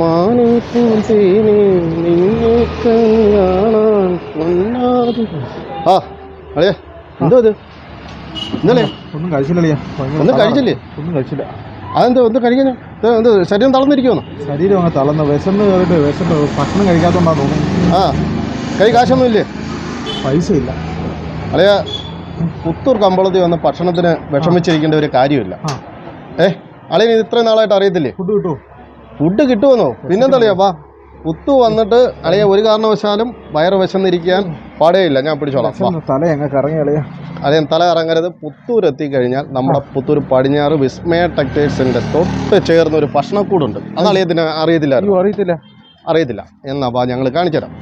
മാനിപ്പൂന്തേനെ നിന്നെ കാണാൻ ആ അളിയ എന്തോ ഇത്? ഇന്നലെ? ഒന്നും കഴിച്ചില്ലേ ഒന്നും കഴിച്ചില്ല? ഒന്നും കഴിച്ചില്ല. അതെന്തോ ഒന്ന് കഴിക്കുന്നു എന്ത് ശരീരം തളർന്നിരിക്കുമെന്നോ ശരീരം അങ്ങ് തളർന്ന്. വിശന്ന് കയറിട്ട് വിശന്ന് ഭക്ഷണം കഴിക്കാത്തോണ്ടാന്ന് തോന്നുന്നു. ആ കൈ കാശൊന്നും ഇല്ലേ പൈസ ഇല്ല അളിയ പുത്തൂർ കമ്പളത്തിൽ വന്ന് ഭക്ഷണത്തിന് വിഷമിച്ചിരിക്കേണ്ട ഒരു കാര്യമില്ല. ഏ അളിയന് ഇത് ഇത്രയും നാളായിട്ട് അറിയത്തില്ലേ? ഫുഡ് കിട്ടുമോ ഫുഡ് കിട്ടുമെന്നോ? പിന്നെന്താ വാ. പുത്തു വന്നിട്ട് അളിയ ഒരു കാരണവശാലും വയറ് വിശന്നിരിക്കാൻ പാടേയില്ല. ഞാൻ പിടിച്ചോളാം. തല കറങ്ങി അതേ തല ഇറങ്ങരുത് പുത്തൂർ എത്തിക്കഴിഞ്ഞാൽ നമ്മുടെ പുത്തൂർ പടിഞ്ഞാറ് വിസ്മയ ടെക്സ്റ്റൈൽസിന്റെ തൊട്ട് ചേർന്ന ഒരു ഭക്ഷണക്കൂടുണ്ട്. അത് അളിയത്തിന് അറിയത്തില്ല അറിയത്തില്ല. അറിയത്തില്ല. എന്നാ വാ ഞങ്ങൾ കാണിച്ചുതരാം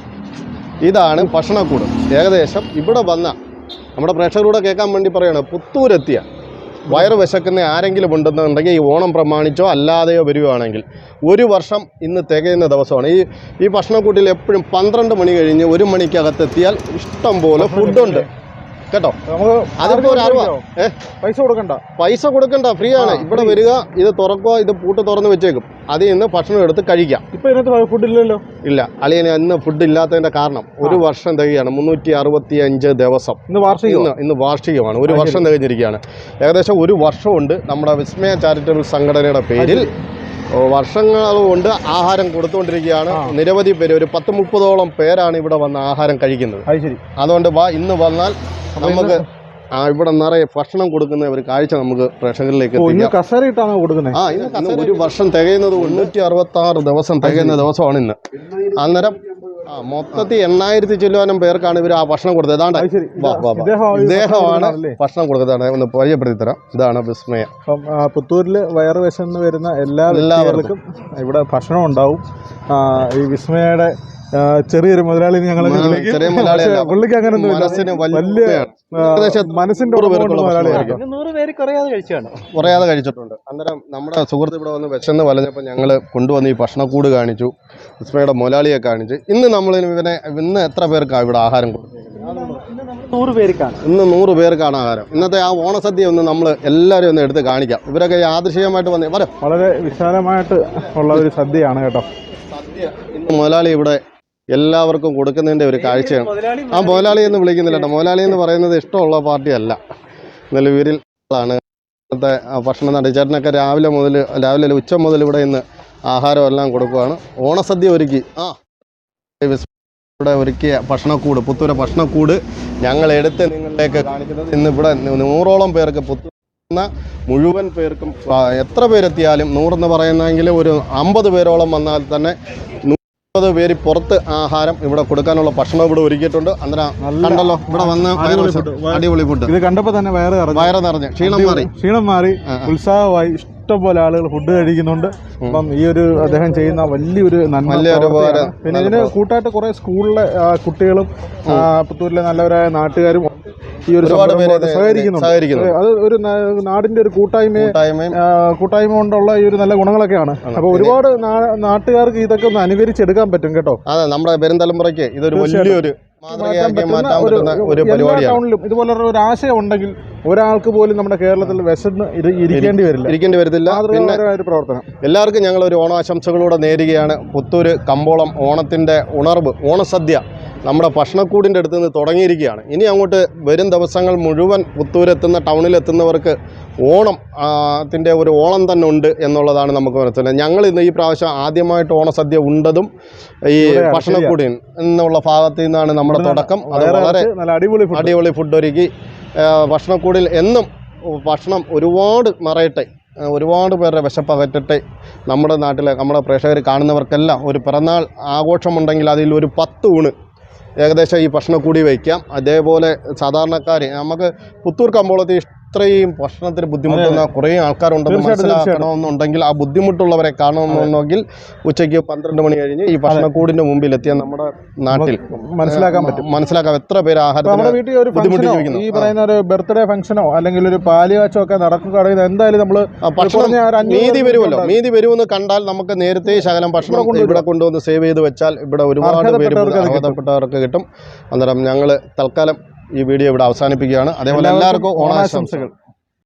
ഇതാണ് ഭക്ഷണക്കൂട്. ഏകദേശം ഇവിടെ വന്ന നമ്മുടെ പ്രേക്ഷകരോട് കേൾക്കാൻ വേണ്ടി പറയാണ് പുത്തൂരെത്തിയ വയറ് വിശക്കുന്ന ആരെങ്കിലും ഉണ്ടെന്നുണ്ടെങ്കിൽ ഈ ഓണം പ്രമാണിച്ചോ അല്ലാതെയോ വരുവാണെങ്കിൽ ഒരു വർഷം ഇന്ന് തികയുന്ന ദിവസമാണ്. ഈ ഈ ഭക്ഷണക്കൂട്ടിൽ എപ്പോഴും പന്ത്രണ്ട് മണി കഴിഞ്ഞ് ഒരു മണിക്കകത്തെത്തിയാൽ ഇഷ്ടം പോലെ ഫുഡുണ്ട് കേട്ടോ? അതിപ്പോ ഒരു അറിവാ ഏ? പൈസ കൊടുക്കണ്ട. പൈസ കൊടുക്കണ്ട ഫ്രീ ആണ്. ഇവിടെ വരിക ഇത് തുറക്കുക ഇത് പൂട്ട് തുറന്ന് വെച്ചേക്കും. അതിൽ നിന്ന് ഭക്ഷണം എടുത്ത് കഴിക്കാം. ഇപ്പൊ ഇതിനകത്ത് ഫുഡ് ഇല്ലല്ലോ? ഇല്ല. അളിയന് ഇന്ന് ഫുഡ് ഇല്ലാത്തതിന്റെ കാരണം ഒരു വർഷം തികയാണ്. മുന്നൂറ്റി അറുപത്തി അഞ്ച് ദിവസം. ഇന്ന് വാർഷികം ഇന്ന് വാർഷികമാണ്. ഒരു വർഷം തികഞ്ഞിരിക്കുകയാണ്. ഏകദേശം ഒരു വർഷമുണ്ട് നമ്മുടെ വിസ്മയ ചാരിറ്റബിൾ സംഘടനയുടെ പേരിൽ വർഷങ്ങൾ കൊണ്ട് ആഹാരം കൊടുത്തുകൊണ്ടിരിക്കുകയാണ്. നിരവധി പേര് ഒരു പത്ത് മുപ്പതോളം പേരാണ് ഇവിടെ വന്ന് ആഹാരം കഴിക്കുന്നത്. അതുകൊണ്ട് വാ ഇന്ന് വന്നാൽ നമുക്ക് ആ ഇവിടെ നിറയെ ഭക്ഷണം കൊടുക്കുന്ന ഒരു കാഴ്ച നമുക്ക് പ്രേക്ഷകരിലേക്ക് ഓ ഇന്ന് എത്തിക്കാം. കസേര ഇട്ടാണോ കൊടുക്കുന്നത് ആ ഇന്ന് ഒരു വർഷം തികയുന്നത് മുന്നൂറ്റി അറുപത്തി ആറ് ദിവസം തികയുന്ന ദിവസമാണ് ഇന്ന്. അന്നേരം ആ മൊത്തത്തിൽ എണ്ണായിരത്തി ചില്ലുവാനും പേർക്കാണ് ഇവർ ആ ഭക്ഷണം കൊടുത്തത്. ഏതാണ്ട് ഇദ്ദേഹമാണ് ഭക്ഷണം കൊടുക്കുന്നത് കൊടുത്തതാണ് ഒന്ന് പരിചയപ്പെടുത്തി തരാം ഇതാണ് വിസ്മയ. പുത്തൂരിൽ വയറ് വിശന്ന് വരുന്ന എല്ലാ എല്ലാവർക്കും. ഇവിടെ ഭക്ഷണം ഉണ്ടാവും. ഈ വിസ്മയുടെ ആ, ചെറിയൊരു മുതലാളി ഞങ്ങൾ ചെറിയ മുതലാളിയല്ല. പുള്ളിക്ക് അങ്ങനെ മനസ്സിന് വലിയ ഏകദേശം മനസ്സിന്റെ നൂറ് ഉടമ പേർക്കുള്ള മുതലാളിയായിരിക്കും ഭക്ഷണമായിരിക്കും. നൂറ് പേര് കുറയാതെ കഴിച്ചാണ്. കുറയാതെ കഴിച്ചിട്ടുണ്ട്. അന്നേരം നമ്മുടെ സുഹൃത്ത് ഇവിടെ വന്ന് വിശന്ന് വലഞ്ഞപ്പോൾ ഞങ്ങൾ കൊണ്ടുവന്ന് ഈ ഭക്ഷണക്കൂട് കാണിച്ചു. വിസ്മയുടെ മുതലാളിയെ കാണിച്ചു. ഇന്ന് നമ്മൾ ഇവനെ ഇന്ന് എത്ര പേർക്കാണ് ഇവിടെ ആഹാരം കൊടുത്തത് നൂറ് പേർക്കാണ്. ഇന്ന് നൂറ് പേർക്കാണ് ആഹാരം. ഇന്നത്തെ ആ ഓണസദ്യ ഒന്ന് നമ്മൾ എല്ലാവരും ഒന്ന് എടുത്ത് കാണിക്കാം. ഇവരൊക്കെ യാദൃശികമായിട്ട് വന്നേ. വരാം. വളരെ വിശാലമായിട്ട് ഉള്ള ഒരു സദ്യയാണ് കേട്ടോ. സദ്യ. ഇന്ന് മുതലാളി ഇവിടെ എല്ലാവർക്കും കൊടുക്കുന്നതിന്റെ ഒരു കാഴ്ചയാണ്. ആ മുതലാളി എന്ന് വിളിക്കുന്നില്ല കേട്ടോ. മുതലാളി എന്ന് പറയുന്നത് ഇഷ്ടമുള്ള പാർട്ടിയല്ല. നിലവിൽ ആണ്. ഇന്നത്തെ ഭക്ഷണം നടത്തി. ചേട്ടനൊക്കെ രാവിലെ മുതൽ രാവിലെ ഉച്ച മുതൽ ഇവിടെ ഇന്ന് ആഹാരം എല്ലാം കൊടുക്കുവാണ്. ഓണസദ്യ ഒരുക്കി. ആ ഇവിടെ ഒരുക്കിയ ഭക്ഷണക്കൂട് പുത്തൂര ഭക്ഷണക്കൂട് ഞങ്ങൾ എടുത്ത് നിങ്ങളിലേക്ക് കാണിക്കുന്നത് ഇന്ന് ഇവിടെ നൂറോളം പേർക്ക് പുത്തൂർന്ന മുഴുവൻ പേർക്കും എത്ര പേരെത്തിയാലും നൂറെന്ന് പറയുന്നെങ്കിൽ ഒരു അമ്പത് പേരോളം വന്നാൽ തന്നെ മുപ്പത് പേര് പുറത്ത് ആഹാരം ഇവിടെ കൊടുക്കാനുള്ള ഭക്ഷണം ഇവിടെ ഒരുക്കിയിട്ടുണ്ട്. അന്നേരം കണ്ടല്ലോ ഇവിടെ വന്ന് അടിപൊളി ഫുഡ് ഇത് കണ്ടപ്പോ തന്നെ വയറ് നിറഞ്ഞു. വയറ് നിറഞ്ഞ്. ക്ഷീണം മാറി. ക്ഷീണം മാറി. ഉത്സാഹമായി ഇഷ്ടംപോലെ ആളുകൾ ഫുഡ് കഴിക്കുന്നുണ്ട്. അപ്പം ഈ ഒരു അദ്ദേഹം ചെയ്യുന്ന വലിയൊരു നന്മ പിന്നെ ഇതിന് കൂട്ടായിട്ട് കുറെ സ്കൂളിലെ കുട്ടികളും പുത്തൂരിലെ നല്ലവരായ നാട്ടുകാരും ഈ ഒരു ഒരുപാട് സംരംഭം പേര് ഇത് സഹകരിക്കുന്നുണ്ട് സഹകരിക്കുന്നു. അത് ഒരു ന- നാടിന്റെ ഒരു കൂട്ടായ്മ കൂട്ടായ്മയും ആ, കൂട്ടായ്മ കൊണ്ടുള്ള ഈ ഒരു നല്ല ഗുണങ്ങളൊക്കെയാണ്. അപ്പോൾ ഒരുപാട് നാ- നാട്ടുകാർക്ക് ഇതൊക്കെ ഒന്ന് അനുകരിച്ചെടുക്കാൻ പറ്റും കേട്ടോ. അതെ നമ്മുടെ വരും തലമുറയ്ക്ക് ഇതൊരു വലിയൊരു മാതൃകയാക്കി മാറ്റാൻ ഒരു പറ്റുന്ന ഒരു എല്ലാ പരിപാടിയാണ്. ടൗണിലും ഇതുപോലെ ഒരു ആശയം ഉണ്ടെങ്കിൽ ഒരാൾക്ക് പോലും നമ്മുടെ കേരളത്തിൽ വിശന്ന് ഇത് ഇരിക്കേണ്ടി വരില്ല. ഇരിക്കേണ്ടി വരത്തില്ല. പിന്നെ മാതൃകാപരമായ ഒരു പ്രവർത്തനം. എല്ലാവർക്കും ഞങ്ങൾ ഒരു ഓണാശംസകളോടെ നേരുകയാണ്. പുത്തൂര് കമ്പോളം ഓണത്തിന്റെ ഉണർവ് ഓണസദ്യ. നമ്മുടെ ഭക്ഷണക്കൂടിന്റെ അടുത്ത് നിന്ന് തുടങ്ങിയിരിക്കുകയാണ്. ഇനി അങ്ങോട്ട് വരും ദിവസങ്ങൾ മുഴുവൻ പുത്തൂരെത്തുന്ന ടൗണിലെത്തുന്നവർക്ക് ഓണം ത്തിന്റെ ഒരു ഓണം തന്നെ ഉണ്ട് എന്നുള്ളതാണ് നമുക്ക് മനസ്സിലായത് ഞങ്ങൾ ഇന്ന് ഈ പ്രാവശ്യം ആദ്യമായിട്ട് ഓണസദ്യ ഉണ്ടതും ഈ ഭക്ഷണക്കൂടി എന്നുള്ള ഭാഗത്തു നിന്നാണ് നമ്മുടെ തുടക്കം. അത് വളരെ നല്ല അടിപൊളി അടിപൊളി ഫുഡ് ഒരുക്കി. ഭക്ഷണക്കൂടിൽ എന്നും ഭക്ഷണം ഒരുപാട് മറയട്ടെ ഒരുപാട് പേരുടെ വിശപ്പകറ്റട്ടെ നമ്മുടെ നാട്ടിലെ നമ്മുടെ പ്രേക്ഷകർ കാണുന്നവർക്കെല്ലാം ഒരു പിറന്നാൾ ആഘോഷമുണ്ടെങ്കിൽ അതിൽ ഒരു പത്ത് ഊണ് ഏകദേശം ഈ ഭക്ഷണക്കൂടി വയ്ക്കാം. അതേപോലെ സാധാരണക്കാർ നമുക്ക് പുത്തൂർ കമ്പോളത്തിൽ ഇത്രയും ഭക്ഷണത്തിന് ബുദ്ധിമുട്ടുന്ന കുറേ ആൾക്കാരുണ്ടെന്ന് മനസ്സിലാക്കണമെന്നുണ്ടെങ്കിൽ ആ ബുദ്ധിമുട്ടുള്ളവരെ കാണണമെന്നുണ്ടെങ്കിൽ ഉച്ചയ്ക്ക് പന്ത്രണ്ട് മണി കഴിഞ്ഞ് ഈ ഭക്ഷണക്കൂടിന്റെ മുമ്പിൽ എത്തിയ നമ്മുടെ നാട്ടിൽ മനസ്സിലാക്കാൻ പറ്റും. മനസ്സിലാക്കാം എത്ര പേര് ആഹാരം വീട്ടിൽ ഒരു ഈ പറയുന്ന ഒരു ബർത്ത്ഡേ ഫംഗ്ഷനോ അല്ലെങ്കിൽ ഒരു പാലുകാച്ചോ ഒക്കെ നടക്കുകയാണെങ്കിൽ എന്തായാലും നമ്മൾ ഭക്ഷണം മീതി വരുമല്ലോ. നീതി വരുമെന്ന് കണ്ടാൽ നമുക്ക് നേരത്തെ ശകലം ഭക്ഷണം ഇവിടെ കൊണ്ടുവന്ന് സേവ് ചെയ്ത് വെച്ചാൽ ഇവിടെ ഒരുപാട് പേര് കിട്ടും. അർഹതപ്പെട്ടവർക്ക് കിട്ടും. അന്നേരം ഞങ്ങൾ തൽക്കാലം ഈ വീഡിയോ ഇവിടെ അവസാനിപ്പിക്കുകയാണ്. അതേപോലെ എല്ലാവർക്കും ഓണാശംസകൾ.